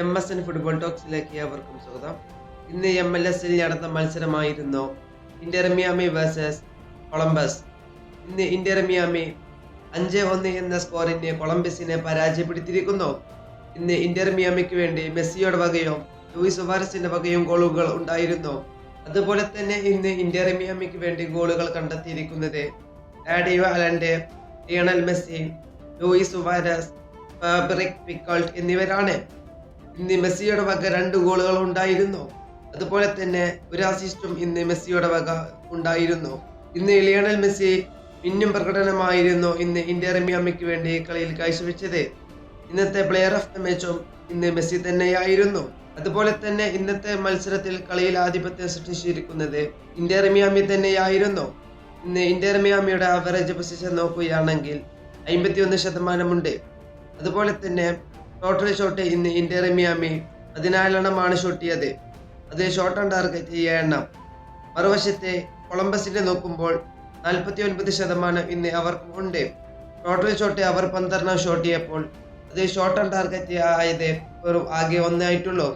M S N football ടോക്സിലേക്ക് അവർക്കും സ്വാഗതം. ഇന്ന് എം എൽ എസിൽ നടന്ന മത്സരമായിരുന്നു ഇന്റർമിയാമി വേഴ്സസ് കൊളംബസ്. ഇന്ന് ഇന്റർമിയാമി അഞ്ച് ഒന്ന് എന്ന സ്കോറിന് കൊളംബസിനെ പരാജയപ്പെടുത്തിയിരിക്കുന്നു. ഇന്ന് ഇന്റർമിയാമിക്ക് വേണ്ടി മെസ്സിയുടെ വകയും ലൂയിസ് സുവാരസിന്റെ വകയും ഗോളുകൾ ഉണ്ടായിരുന്നു. അതുപോലെ തന്നെ ഇന്ന് ഇന്റർമിയാമിക്ക് വേണ്ടി ഗോളുകൾ കണ്ടെത്തിയിരിക്കുന്നത് ആഡിയോ അലന്റെ ലിയണൽ മെസ്സി ലൂയിസ് സുവാരസ് ഫാബ്രിക് പിക്കൾട്ട് എന്നിവരാണ്. ഇന്ന് മെസ്സിയുടെ വക രണ്ട് ഗോളുകൾ ഉണ്ടായിരുന്നു. അതുപോലെ തന്നെ ഒരു അസിസ്റ്റും ഇന്ന് മെസ്സിയുടെ വക ഉണ്ടായിരുന്നു. ഇന്ന് ലിയണൽ മെസ്സി മിന്നും പ്രകടനമായിരുന്നു ഇന്ന് ഇന്ത്യ മിയാമിക്ക് വേണ്ടി കളിയിൽ കാഴ്ചവെച്ചത്. ഇന്നത്തെ പ്ലെയർ ഓഫ് ദ മാച്ചും ഇന്ന് മെസ്സി തന്നെയായിരുന്നു. അതുപോലെ തന്നെ ഇന്നത്തെ മത്സരത്തിൽ കളിയിൽ ആധിപത്യം സൃഷ്ടിച്ചിരിക്കുന്നത് ഇന്ത്യ മിയാമി തന്നെയായിരുന്നു. ഇന്ന് ഇന്ത്യ മിയാമിയുടെ ആവറേജ് പൊസിഷൻ നോക്കുകയാണെങ്കിൽ അമ്പത്തിയൊന്ന് ശതമാനമുണ്ട്. അതുപോലെ തന്നെ ടോട്ടൽ ഷോട്ട് ഇന്ന് ഇന്ത്യ റമിയാമി പതിനാലെണ്ണമാണ് ഷൂട്ട് ചെയ്തത്. അത് ഷോട്ട് ഓൺ ടാർഗറ്റ് എണ്ണം മറുവശത്തെ കൊളംബസിന്റെ നോക്കുമ്പോൾ നാൽപ്പത്തി ഒൻപത് ശതമാനം ഇന്ന് അവർക്ക് ഉണ്ട്. ടോട്ടൽ ഷോട്ട് അവർ പന്ത്രണ്ടാം ഷോട്ട് ചെയ്യപ്പോൾ അത് ഷോട്ട് ആൻഡ് ടാർഗറ്റ് ആയത് വെറും ആകെ ഒന്നായിട്ടുള്ളൂ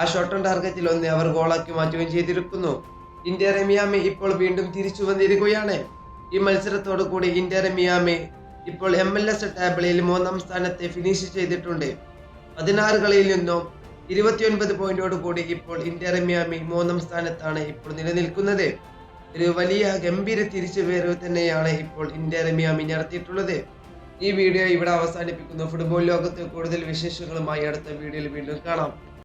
ആ ഷോട്ട് ആൻഡ് ടാർഗറ്റിൽ ഒന്ന് അവർ ഗോളാക്കി മാറ്റുകയും ചെയ്തിരിക്കുന്നു. ഇന്ത്യ റമിയാമി ഇപ്പോൾ വീണ്ടും തിരിച്ചു വന്നിരിക്കുകയാണ്. ഈ മത്സരത്തോടു കൂടി ഇന്ത്യ മിയാമി ഇപ്പോൾ എം എൽ എസ് ടേബിളിൽ മൂന്നാം സ്ഥാനത്തെ ഫിനിഷ് ചെയ്തിട്ടുണ്ട്. പതിനാറ് കളിയിൽ നിന്നും ഇരുപത്തിയൊൻപത് പോയിന്റോട് കൂടി ഇപ്പോൾ ഇന്ത്യ റമ്യാമി മൂന്നാം സ്ഥാനത്താണ് ഇപ്പോൾ നിലനിൽക്കുന്നത്. ഒരു വലിയ ഗംഭീര തിരിച്ചുവരവ് തന്നെയാണ് ഇപ്പോൾ ഇന്ത്യ റമ്യാമി നടത്തിയിട്ടുള്ളത്. ഈ വീഡിയോ ഇവിടെ അവസാനിപ്പിക്കുന്നു. ഫുട്ബോൾ ലോകത്ത് കൂടുതൽ വിശേഷങ്ങളുമായി അടുത്ത വീഡിയോയിൽ വീണ്ടും കാണാം.